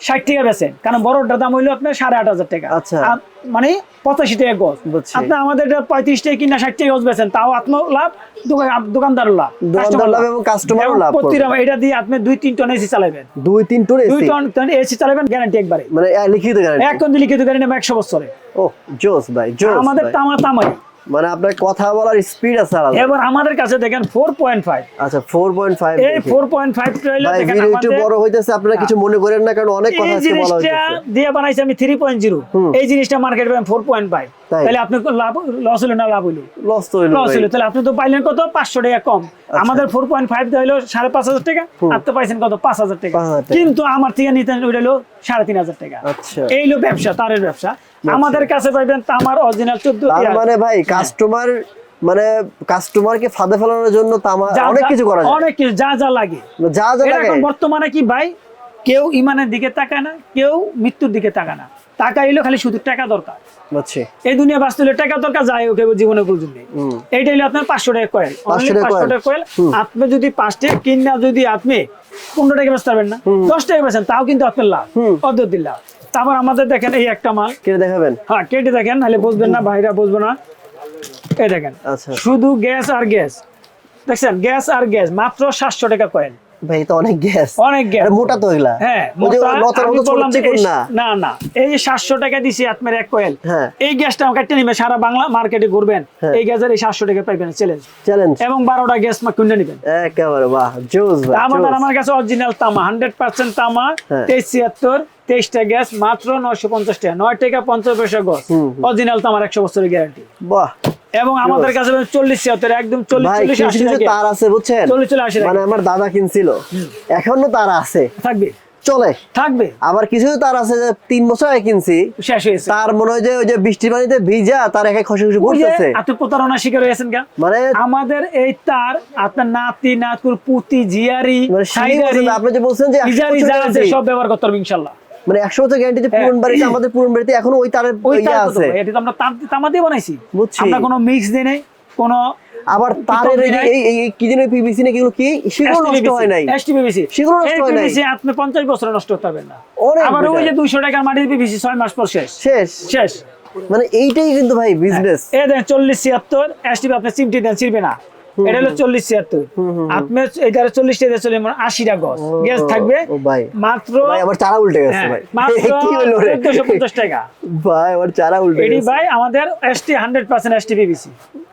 ষাট টাকা বেচেন কারণ বড়টার দাম হইল আপনার সাড়ে আট হাজার টাকা। আচ্ছা। মানে পঁচাশি টাকা গজ। আপনি আমাদের পঁয়ত্রিশ টাকা কিনা ষাট টাকা গজ বেচেন তাও লাভ দোকান- লাভ দোকানদার লাভ এবং লাভ এটা দিয়ে আপনি দুই তিন টন এসি চালাবেন দুই তিন টন দুই টন এসি চালাবেন গ্যারান্টি একবারে। মানে লিখিত গ্যারান্টি এক টন লিখিত গ্যারান্টি একশো বছরে ও জোস ভাই জোস আমাদের। তামা তামাই মানে আপনার কথা বলার স্পিড আছে আলাদা। এবার আমাদের কাছে দেখেন ফোর পয়েন্ট ফাইভ আচ্ছা 4.5 এই ফোর পয়েন্ট দেখেন আমাদের ভিডিও একটু বড় হইতাছে আপনারা কিছু মনে করেন না কারণ অনেক কথা আছে বলা জিনিসটা দিয়ে বানাইছি আমি থ্রি পয়েন্ট জিরো এই জিনিসটা মার্কেট পাবেন ফোর পয়েন্ট ফাইভ তাই? তাহলে আপনি লাভ লস হলো না লাভ হইল? লস তো হইল লস হলো তাহলে আপনি তো পাইলেন কত? পাঁচশো টাকা কম। আচ্ছা। আমাদের ফোর পয়েন্ট হলো সাড়ে পাঁচ হাজার টাকা আর তো পাইছেন কত? পাঁচ হাজার টাকা। 5,000 টাকা। কিন্তু আমার থেকে নিতেন ওইটা হলো সাড়ে তিন হাজার টাকা। আচ্ছা। এই হলো ব্যবসা তারের ব্যবসা। আমাদের কাছে পাইবেন তামার অরিজিনাল চোদ্দ তার মানে ভাই কাস্টমার মানে কাস্টমারকে ফাঁদে ফেলানোর জন্য তামা অনেক কিছু করা যায়। অনেক কিছু যা যা লাগে। যা যা লাগে। এখন বর্তমানে কি ভাই কেউ ইমানের দিকে তাকায় না কেউ মৃত্যুর দিকে তাকায় না। টাকা এলো খালি শুধু টাকা দরকার। বুঝছি এই দুনিয়া বাঁচতে হলে টাকা দরকার যাই হোক এবার জীবনের প্রয়োজন নেই। এইটা হলো আপনার পাঁচশো টাকা কয়েল 500 টাকা পাঁচশো টাকা কয়েল আপনি যদি পাঁচ টাকা কিনা যদি আপনি পনেরো টাকা বেচতে পারবেন না। দশ টাকা বেচেন তাও কিন্তু আপনার লাভ। অর্ধেক লাভ তারপর আমাদের দেখেন এই একটা মাল। কেটে দেখাবেন? হ্যাঁ কেটে দেখেন নাহলে বুঝবেন না ভাইরা বুঝব না। এই দেখেন। আচ্ছা। শুধু গ্যাস আর গ্যাস। দেখছেন গ্যাস আর গ্যাস মাত্র সাতশো টাকা কয়েল ভাই তো অনেক গ্যাস। অনেক গ্যাস। মোটা তো এগুলা হ্যাঁ ওই যে মোটা, লতার মতো বললাম যে চিকন এই- না। না না। এই যে সাতশো টাকা দিছি আপনার এক কয়েল হ্যাঁ। এই গ্যাসটা আমার কাটতে নিবে সারা বাংলা মার্কেটে ঘুরবেন। এই গ্যাসের এই সাতশো টাকা পাইবেন চ্যালেঞ্জ চ্যালেঞ্জ এবং বারোটা গ্যাস মা কিনে নেবেন। একেবারে বাহ জোস ভাই আমাদের আমার কাছে অরিজিনাল তামা হান্ড্রেড পার্সেন্ট তামা। তেইশ ছিয়াত্তর তেইশটা গ্যাস মাত্র নয়শো পঞ্চাশ টাকা। নয় টাকা পঞ্চাশ পয়সা গছ। অরিজিনাল তামার একশো বছরের গ্যারান্টি বাহ। এবং আমাদের কাছে চল্লিশ ছিয়াত্তর একদম চল্লিশ চল্লিশ আশি তার আছে বুঝছেন? চল্লিশ চল্লিশ আশি মানে আমার দাদা কিনছিল। এখনও তার আছে। থাকবে? চলে। থাকবে? আবার কিছু তার আছে যে তিন বছর আগে কিনছি। শেষ হয়েছে। তার মনে হয় যে ওই যে বৃষ্টির পানিতে ভিজা তার একা খসে খসে পড়তেছে। আপনি প্রতারণা শিকার হয়েছেন কেন মানে আমাদের এই তার আপনার নাতি নাতকুর পুতি জিয়ারি মানে আপনি যে বলছেন যে সব ব্যবহার করতে পারবে ইনশাল্লাহ। মানে একশো বছর গ্যারান্টি যে পুরন বাড়িতে আমাদের পুরন বাড়িতে এখনও ওই তারের ইয়ে আছে। এটা তো আমরা তাম- দিয়ে বানাইছি। আমরা কোনো মিক্স দিই নাই কোনো আবার তারের এই এই কি যেন পিভিসি না কিগুলো কি? সেগুলো নষ্ট হয় নাই। এসটিপিভিসি সেগুলো নষ্ট হয় নাই। আপনি 50 বছরে নষ্ট করতে পারবেন না। আবার ওই যে 200 টাকার মাটির পিভিসি 6 মাস পর শেষ। শেষ। শেষ। মানে এইটাই কিন্তু ভাই বিজনেস এই দেন 40 76 এসটিপি আপনি চিমটি দেন চিরবে না। এটা হলো 40 76 আপনি এটা 40 টাকা চল্লিশ মানে আশিটা গ্যাস থাকবে? ভাই। মাত্র আবার চারা উল্টে গেছে হ্যাঁ, ভাই। মাত্র চোদ্দশো পঞ্চাশ টাকা। ভাই আবার চারা উল্টে এডি ভাই আমাদের এসটি 100% এসটি পিভিসি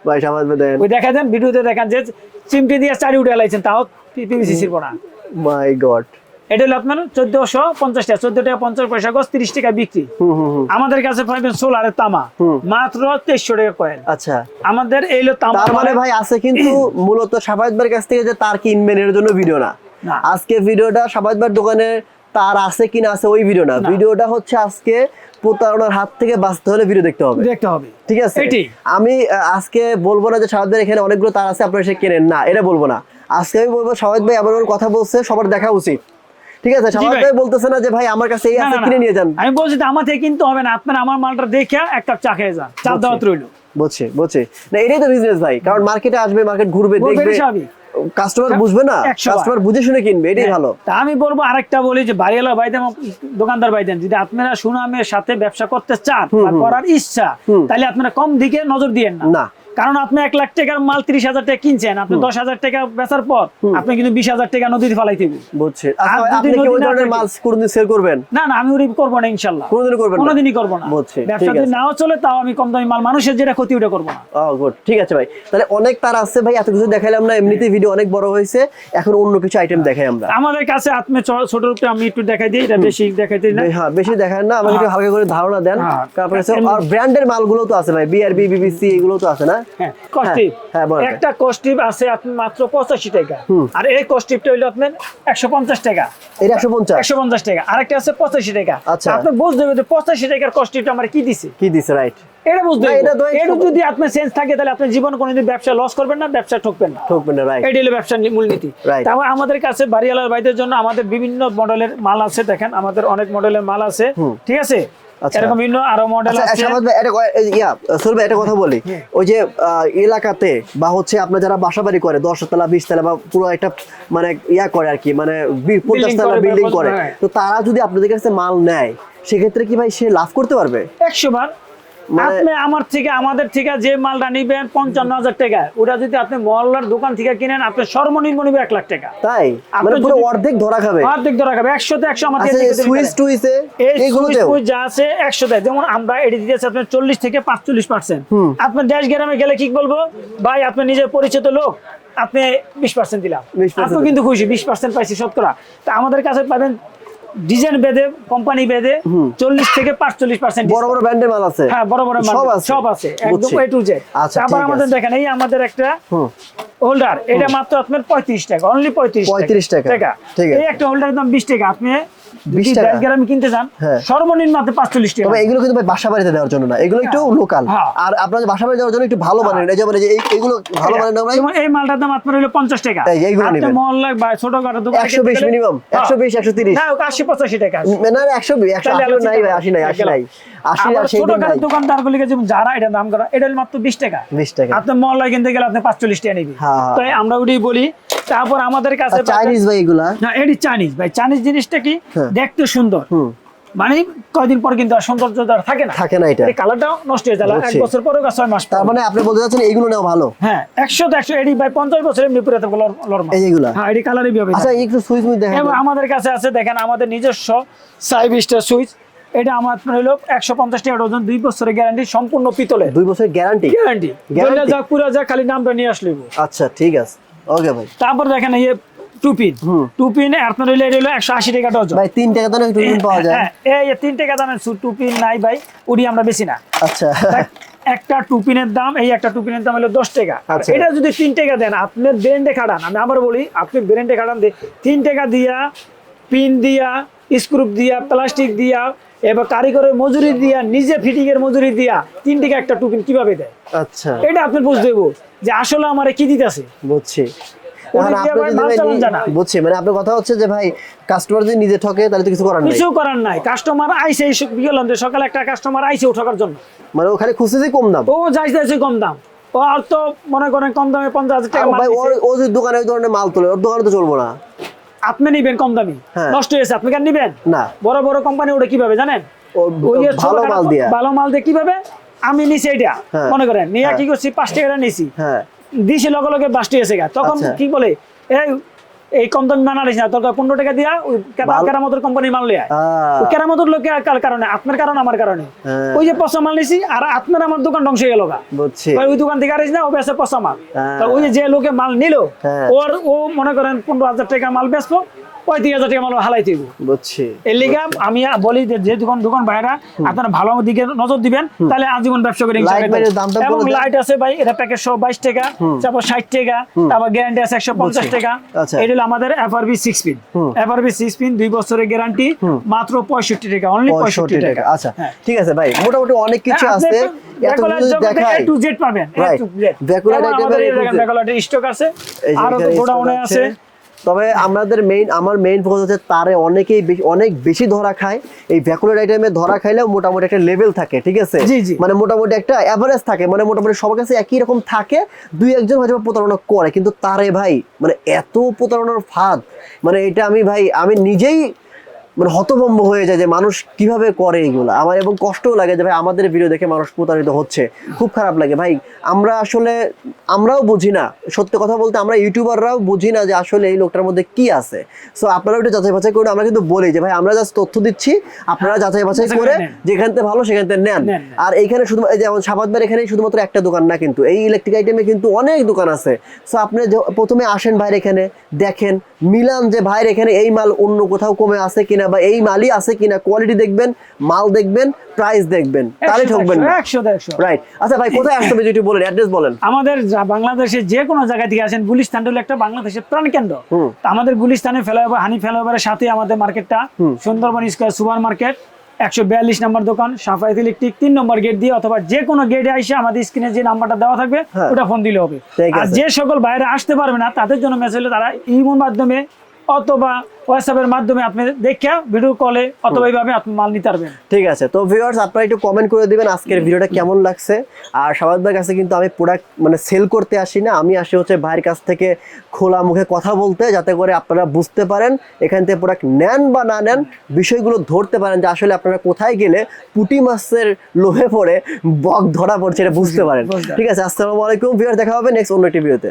ভাই সামাজ দেন। ওই দেখা দেন ভিডিওতে দেখান যে চিমটি দিয়ে চারি উঠে লাইছেন তাও পিভিসি ছিল না। মাই গড এটা হলো আপনার চোদ্দশো পঞ্চাশ টাকা। চোদ্দ টাকা পঞ্চাশ পয়সা গজ তিরিশ টাকা বিক্রি। আমাদের কাছে পাইবেন সোলারের তামা মাত্র তেইশশো টাকা কয়েন। আচ্ছা। আমাদের এই হলো তামা তার মানে ভাই আছে কিন্তু মূলত সাফায়েত কাছ থেকে যে তার কিনবেন এর জন্য ভিডিও না। আজকে ভিডিওটা সাফায়েত ভাইয়ের দোকানে তার আছে কিনা আছে ওই ভিডিও না। ভিডিওটা হচ্ছে আজকে প্রতারণার হাত থেকে বাঁচতে হলে ভিডিও দেখতে হবে। দেখতে হবে। ঠিক আছে। আমি আজকে বলব না যে সাহায্য এখানে অনেকগুলো তার আছে আপনারা সে কেনেন। না এটা বলব না। আজকে আমি বলব সাহায্য ভাই এমন কথা বলছে সবার দেখা উচিত। ঠিক আছে ভাই। ভাই। বলতেছে না যে ভাই আমার কাছে এই আছে। কিনে নিয়ে যান। আমি বলছি আমার থেকে কিনতে হবে না আপনার আমার মালটা দেখে এক কাপ চা খেয়ে যান। চা দাওয়াত রইল। বুঝছে বুঝছে। না এটাই তো বিজনেস ভাই। কারণ মার্কেটে আসবে মার্কেট ঘুরবে দেখবে। কাস্টমার বুঝবে না। কাস্টমার বুঝে শুনে কিনবে এটাই ভালো। তা আমি বলব আরেকটা বলি যে বাড়িওয়ালা ভাইদের দোকানদার ভাইদের যদি আপনারা সুনামের সাথে ব্যবসা করতে চান বা করার ইচ্ছা তাহলে আপনারা কম দিকে নজর দিয়েন না। না। কারণ আপনি এক লাখ টাকার মাল তিরিশ হাজার টাকা কিনছেন আপনি দশ হাজার টাকা বেচার পর আপনি কিন্তু বিশ হাজার টাকা নদীতে ফালাই দিবেন বুঝছে। আর যদি আপনি কি নদী ওই ধরনের থাকে- মাল কোনদিন সেল করবেন? না না আমি ওরি করব না ইনশাল্লাহ। কোনোদিনও করবেন না? কোনোদিনই করব না। বুঝছি, ব্যবসা যদি নাও চলে তাও আমি কম দামি মাল মানুষের যেটা ক্ষতি ওটা করব না। ও গুড ঠিক আছে ভাই। তাহলে অনেক তার আছে ভাই এত কিছু দেখাইলাম না এমনিতেই ভিডিও অনেক বড় হয়েছে। এখন অন্য কিছু আইটেম দেখাই আমরা। আমাদের কাছে আপনি চ- ছোট রূপে আমি একটু দেখাই দিই এটা বেশি দেখাই দিই না। হ্যাঁ বেশি দেখান না আমাকে একটু হালকা করে ধারণা দেন। হ্যাঁ। তারপরে আর ব্র্যান্ডের মালগুলো তো আছে ভাই বিআরবি বিবিসি এগুলো তো আছে না? হ্যাঁ কস্টিপ হ্যাঁ, একটা কস্টিপ আছে আপনি মাত্র পঁচাশি টাকা। আর এই কস্টিপটা হইল আপনার একশো পঞ্চাশ টাকা। এটা একশো পঞ্চাশ? একশো পঞ্চাশ টাকা। আরেকটা আছে পঁচাশি টাকা। আচ্ছা। আপনি বুঝতে হবে পঁচাশি টাকার কস্টিপটা আমার কি দিছে? কি দিছে রাইট এটা বুঝতে এটা তো একশো- এটা যদি আপনার সেন্স থাকে তাহলে আপনি জীবন কোনোদিন ব্যবসা লস করবেন না ব্যবসা ঠকবেন না। ঠকবেন না রাইট এটি হলো ব্যবসার নি- মূলনীতি তারপর আমাদের কাছে বাড়িওয়ালার ভাইদের জন্য আমাদের বিভিন্ন মডেলের মাল আছে দেখেন আমাদের অনেক মডেলের মাল আছে। ঠিক আছে। এরকম বিভিন্ন আরও মডেল আচ্ছা আছে। এটা ইয়া একটা কথা বলি। ওই যে আহ, এলাকাতে বা হচ্ছে আপনার যারা বাসাবাড়ি করে দশ তলা বিশ তলা বা পুরো একটা মানে ইয়া করে আর কি মানে বি- পঞ্চাশ Building তলা বিল্ডিং করে হ্যাঁ। তো তারা যদি আপনাদের কাছে মাল নেয় সেক্ষেত্রে কি ভাই সে লাভ করতে পারবে? একশো বার। আপনি আমার থেকে আমাদের থেকে যে মালটা নিবেন পঞ্চান্ন হাজার টাকা। ওটা যদি আপনি মহল্লার দোকান থেকে কিনেন আপনি সর্বনিম্ন নিবে এক লাখ টাকা। তাই? আপনি মানে পুরো অর্ধেক ধরা খাবে। অর্ধেক ধরা খাবে একশো আচ্ছা সুইচ টুইসে ফুইচ যা আছে একশো দেয়। যেমন আমরা এটি দিতেছি আপনার চল্লিশ থেকে পাঁচচল্লিশ পার্সেন্ট আপনার দেশ গ্রামে গেলে কি বলব? ভাই আপনি নিজের পরিচিত লোক আপনি বিশ পার্সেন্ট দিলাম। আপনি কিন্তু খুশি বিশ পার্সেন্ট পাইছি শতকরা। তা আমাদের কাছে পাবেন ডিজাইন বেদে কোম্পানি বেদে চল্লিশ থেকে পাঁচচল্লিশ পার্সেন্ট বড় বড় ব্র্যান্ডের মাল আছে? হ্যাঁ বড় বড় সব মাল আছে? সব আছে একদম এ টু জেড তারপর আমাদের দেখেন এই আমাদের একটা হোল্ডার এটা মাত্র আপনার পঁয়ত্রিশ টাকা অনলি পঁয়ত্রিশ 35 টাকা। ঠিক এই একটা হোল্ডারের দাম বিশ টাকা আপনি 20 যদি টাকা? দেশ গ্রামে কিনতে চান হ্যাঁ। সর্বনিম্ন আপনি পাঁচচল্লিশ টাকা তবে এগুলো কিন্তু ভাই বাসা বাড়িতে দেওয়ার জন্য না। এগুলো একটু লোকাল হ্যাঁ। আর আপনার বাসা বাড়ি দেওয়ার জন্য একটু ভালো মানের এই যেমন এই যে এইগুলো ভালো মানের না ভাই? এই মালটার দাম আপনার হলো টাকা। এই, এইগুলো আপনি নিবেন। বা ছোটখাটো দোকানে একশো বিশ মিনিমাম হ্যাঁ। একশো বিশ একশো তিরিশ। না ওকে আশি পঁচাশি টাকা না না একশো বিশ একশো তাহলে আশি আলোচনা নাই ভাই নাই আশি গেলাম। নাই। আশি আবার আর সেই দিন ছোটখাটো নাই। দোকানদার গুলিকে যেমন যারা এটা দাম করা এটা মাত্র বিশ টাকা। 20 টাকা। আপনি মহল্লায় কিনতে গেলে আপনি পাঁচচল্লিশ টাকা নিবি। হ্যাঁ, হ্যাঁ। তাই আমরা ওটাই বলি তারপর আমাদের কাছে চাইনিজ ভাই এগুলা? না এটি চাইনিজ ভাই। চাইনিজ জিনিসটা কি? হ্যাঁ। দেখতে সুন্দর। মানে কয়দিন পর কিন্তু আর সৌন্দর্য থাকে না। থাকে না এটা। নষ্ট হয়ে যায়। এক বছর পরে বা ছয় মাস তার মানে আপনি বলতে চাচ্ছেন এইগুলো নেওয়া ভালো? হ্যাঁ একশো তো একশো। এটি ভাই পঞ্চাশ বছর এমনি পুরো এত লরমা এই হ্যাঁ এটি কালারই হবে আচ্ছা একটু সুইচ মুইচ দেখেন আমাদের কাছে আছে দেখেন আমাদের নিজস্ব সাইভ স্টার সুইচ। এটা আমার আপনার হলো একশো পঞ্চাশ টাকা ডজন দুই বছরের গ্যারান্টি সম্পূর্ণ পিতলের দুই বছর গ্যারান্টি গ্যারান্টি Guarantee? যা পুরো যা খালি নামটা নিয়ে আসলে আচ্ছা ঠিক আছে। ওকে ভাই। তারপর দেখেন এই টুপিন। টুপিন আপনার হইলে হলো একশো আশি টাকা ডজন। ভাই তিন টাকা দামে একটু ঋণ পাওয়া যায়। হ্যাঁ এই তিন টাকা দামের টুপিন নাই ভাই উড়ি আমরা বেশি না। আচ্ছা। একটা টুপিনের দাম এই একটা টুপিনের দাম হলো দশ টাকা। আচ্ছা। এটা যদি তিন টাকা দেন আপনি ব্রেন্ডে খাটান। আমি আবার বলি আপনি ব্রেন্ডে খাটান তিন টাকা দিয়া পিন দিয়া স্ক্রুপ দিয়া প্লাস্টিক দিয়া এবার কারিগরের মজুরি দিয়া নিজে ফিটিং এর মজুরি দিয়া তিন টাকা একটা টুপিন কীভাবে দেয়? আচ্ছা। এটা আপনি বুঝতে যে আসলে আমার কি দিতেছে। বুঝছি। বুঝছি মানে আপনার কথা হচ্ছে যে ভাই কাস্টমার যদি নিজে ঠকে তাহলে তো কিছু করার নেই। কিছু করার নাই। কাস্টমার যে সকালে একটা কাস্টমার ঠকার জন্য। মানে ওখানে খুঁজতেছি কম দাম? ও যাই যাইছে কম দাম। ও আর তো মনে করেন কম দামে পঞ্চাশ হাজার টাকা। ও যদি দোকানে ওই ধরনের মাল তোলে ওর দোকানে তো চলবো না। আপনি নিবেন কম দামি। হ্যাঁ। নষ্ট হয়েছে আপনি কেন নিবেন? না। বড় বড় কোম্পানি ওটা কীভাবে জানেন? ভালো মাল দিয়ে। ভালো মাল দিয়ে কীভাবে? আমি নিছি এটা হ্যাঁ। মনে করেন। নিয়ে হ্যাঁ। কি করছি? পাঁচ টাকা নিছি। দিছি লগে লগে বাসটি এসে গা। তখন আচ্ছা। কি বলে? এই এই কম দামি মানা নিস না তোর পনেরো টাকা দিয়া ওই কেরামতের কোম্পানি মাল লিয়া ওই কেরামতের কার কারণে? আপনার কারণ আমার কারণে। হ্যাঁ। ওই যে পচা মাল নিছি আর আপনার আমার দোকান ধ্বংস হয়ে গেল বুঝছি। ওই দোকান থেকে আসিস না ও বেসে পচা মাল। হ্যাঁ। তা ওই যে লোকে মাল নিল হ্যাঁ। ওর ও মনে করেন পনেরো হাজার টাকা মাল বেচবো পঁয়ত্রিশ হাজার টাকা মাল হালাই দিব? বুঝছি। এর লিগে আমি বলি যে দোকান দোকান ভাইরা আপনারা ভালো দিকে নজর দিবেন তাহলে আজীবন ব্যবসা করে এবং লাইট আছে ভাই এটা প্যাকেজ সহ বাইশ টাকা তারপর ষাট টাকা তারপর গ্যারান্টি আছে একশো পঞ্চাশ টাকা। আচ্ছা। এটা হলো আমাদের FRB six pin. FRB six pin দুই বছরের গ্যারান্টি মাত্র পঁয়ষট্টি টাকা অনলি পঁয়ষট্টি টাকা। আচ্ছা হ্যাঁ। ঠিক আছে ভাই মোটামুটি অনেক কিছু হ্যাঁ, আছে। স্টক আছে আরও তো গোডাউনে আছে। তবে আমাদের মেইন আমার মেইন ফোকাস হচ্ছে তারে অনেকেই বেশি- অনেক বেশি ধরা খায় এই ভ্যাকুলার আইটেমে ধরা খাইলেও মোটামুটি একটা লেভেল থাকে ঠিক আছে জি, জি। মানে মোটামুটি একটা অ্যাভারেজ থাকে মানে মোটামুটি সবার কাছে একই রকম থাকে দুই একজন হয়তো প্রতারণা করে কিন্তু তারে ভাই মানে এত প্রতারণার ফাঁদ মানে এটা আমি ভাই আমি নিজেই মানে হতভম্ব হয়ে যায় যে মানুষ কীভাবে করে এগুলো? আমার এবং কষ্টও লাগে যে ভাই আমাদের ভিডিও দেখে মানুষ প্রতারিত হচ্ছে। খুব খারাপ লাগে। ভাই আমরা আসলে আমরাও বুঝি না। সত্যি কথা বলতে আমরা ইউটিউবাররাও বুঝি না যে আসলে এই লোকটার মধ্যে কি আছে। সো আপনারা একটু যাচাই বাছাই করুন। আমরা কিন্তু বলি যে ভাই আমরা জাস্ট তথ্য দিচ্ছি। আপনারা যাচাই বাছাই করে যেখান থেকে ভালো সেখান থেকে নেন। আর এইখানে শুধু এই যেমন সাবাদবার এখানে শুধুমাত্র একটা দোকান না কিন্তু এই ইলেকট্রিক আইটেমে কিন্তু অনেক দোকান আছে। সো আপনি প্রথমে আসেন ভাইয়ের এখানে দেখেন মিলান যে ভাইয়ের এখানে এই মাল অন্য কোথাও কমে আছে কিনা বা এই মালই আছে কিনা কোয়ালিটি দেখবেন মাল দেখবেন প্রাইস দেখবেন তাহলে ঠকবেন না। একশো একশো রাইট আচ্ছা ভাই কোথায় আসতে হবে যদি বলেন অ্যাড্রেস বলেন। আমাদের বাংলাদেশে যে কোনো জায়গা থেকে আসেন গুলিস্তান হলো একটা বাংলাদেশের প্রাণকেন্দ্র। হুম। তা আমাদের গুলিস্তানে ফ্লাইওভার হানি ফ্লাইওভারের সাথে আমাদের মার্কেটটা। সুন্দরবন স্কোয়ার সুপার মার্কেট একশো বিয়াল্লিশ নম্বর দোকান সাফাইত ইলেকট্রিক তিন নম্বর গেট দিয়ে অথবা যে কোনো গেটে এসে আমাদের স্ক্রিনে যে নাম্বারটা দেওয়া থাকবে হ্যাঁ। ওটা ফোন দিলে হবে। আর যে সকল বাইরে আসতে পারবে না তাদের জন্য মেসেজ হলে তারা ইমোর মাধ্যমে অথবা হোয়াটসঅ্যাপের মাধ্যমে আপনি দেখে ভিডিও কলে অথবা এইভাবে আপনি মাল নিতে পারবেন। ঠিক আছে তো ভিউয়ার্স আপনারা একটু কমেন্ট করে দিবেন আজকের ভিডিওটা কেমন লাগছে। আর সবার কাছে কিন্তু আমি প্রোডাক্ট মানে সেল করতে আসি না আমি আসি হচ্ছে ভাইয়ের কাছ থেকে খোলা মুখে কথা বলতে যাতে করে আপনারা বুঝতে পারেন এখান থেকে প্রোডাক্ট নেন বা না নেন বিষয়গুলো ধরতে পারেন যে আসলে আপনারা কোথায় গেলে পুঁটি মাছের লোহে পড়ে বক ধরা পড়ছে এটা বুঝতে পারেন। বুঝতে পারেন। ঠিক আছে আসসালামু আলাইকুম ভিউয়ার দেখা হবে নেক্সট অন্য একটি ভিডিওতে